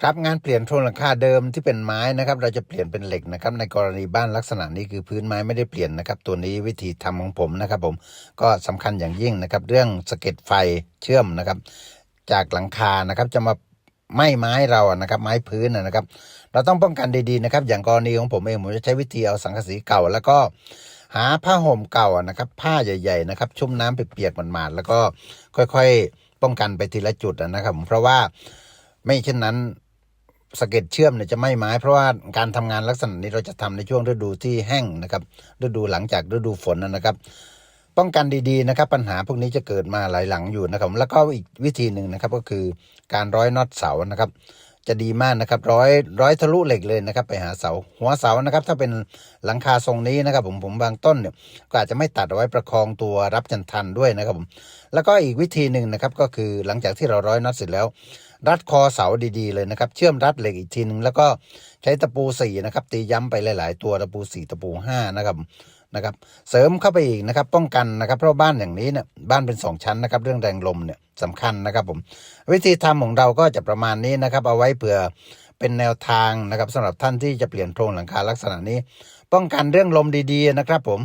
ครับงานเปลี่ยนโครงหลังคาเดิมที่เป็นไม้นะครับ เราจะเปลี่ยนเป็นเหล็กนะครับ ในกรณีบ้านลักษณะนี้คือพื้นไม้ไม่ได้เปลี่ยนนะครับ ตัวนี้วิธีทำของผมนะครับ ผมก็สำคัญอย่างยิ่งนะครับ เรื่องสะเก็ดไฟเชื่อมนะครับ จากหลังคานะครับจะมาไหม้ไม้เราอะนะครับ ไม้พื้นนะครับ เราต้องป้องกันดีๆนะครับ อย่างกรณีของผมเองผมจะใช้วิธีเอาสังกะสีเก่า แล้วก็หาผ้าห่มเก่านะครับ ผ้าใหญ่ๆนะครับ ชุ่มน้ำเปียกๆหมาดๆแล้วก็ค่อยๆ ป้องกันไปทีละจุดนะครับผมเพราะว่าไม่เช่นนั้น สะเก็ดเชื่อมเนี่ยจะไม่ไม้ เพราะว่าการทำงานลักษณะนี้เราจะทำในช่วงฤดูที่แห้งนะครับฤดูหลังจากฤดูฝนนะครับป้องกันดีๆนะครับ ปัญหาพวกนี้จะเกิดมาหลายหลังอยู่นะครับ แล้วก็อีกวิธีหนึ่งนะครับก็คือการร้อยน็อตเสานะครับ จะดีมากนะครับร้อยร้อยทะลุเหล็กเลยนะครับ ไปหาเสา หัวเสานะครับ ถ้าเป็นหลังคาทรงนี้นะครับ ผมผมบางต้นเนี่ยก็อาจจะไม่ตัดเอาไว้ประคองตัวรับจันทันด้วยนะครับผมแล้วก็อีกวิธีหนึ่งนะครับก็คือหลังจากที่เราร้อยน็อตเสร็จแล้ว รัดคอเสาดีๆเลยนะครับ เชื่อมรัดเหล็กอีกทีหนึ่งแล้วก็ใช้ตะปูสี่นะครับตีย้ำไปหลาย ๆ ตัวตะปูสี่ตะปูห้านะครับ นะครับเสริมเข้าไปอีกนะครับป้องกันนะครับเพราะบ้านอย่างนี้เนี่ยบ้านเป็นสองชั้นนะครับเรื่องแรงลมเนี่ยสำคัญนะครับผมวิธีทำของเราก็จะประมาณนี้นะครับเอาไว้เผื่อเป็นแนวทางนะครับสำหรับท่านที่จะเปลี่ยนโครงหลังคาลักษณะนี้ ป้องกันเรื่องลมดีๆนะครับผม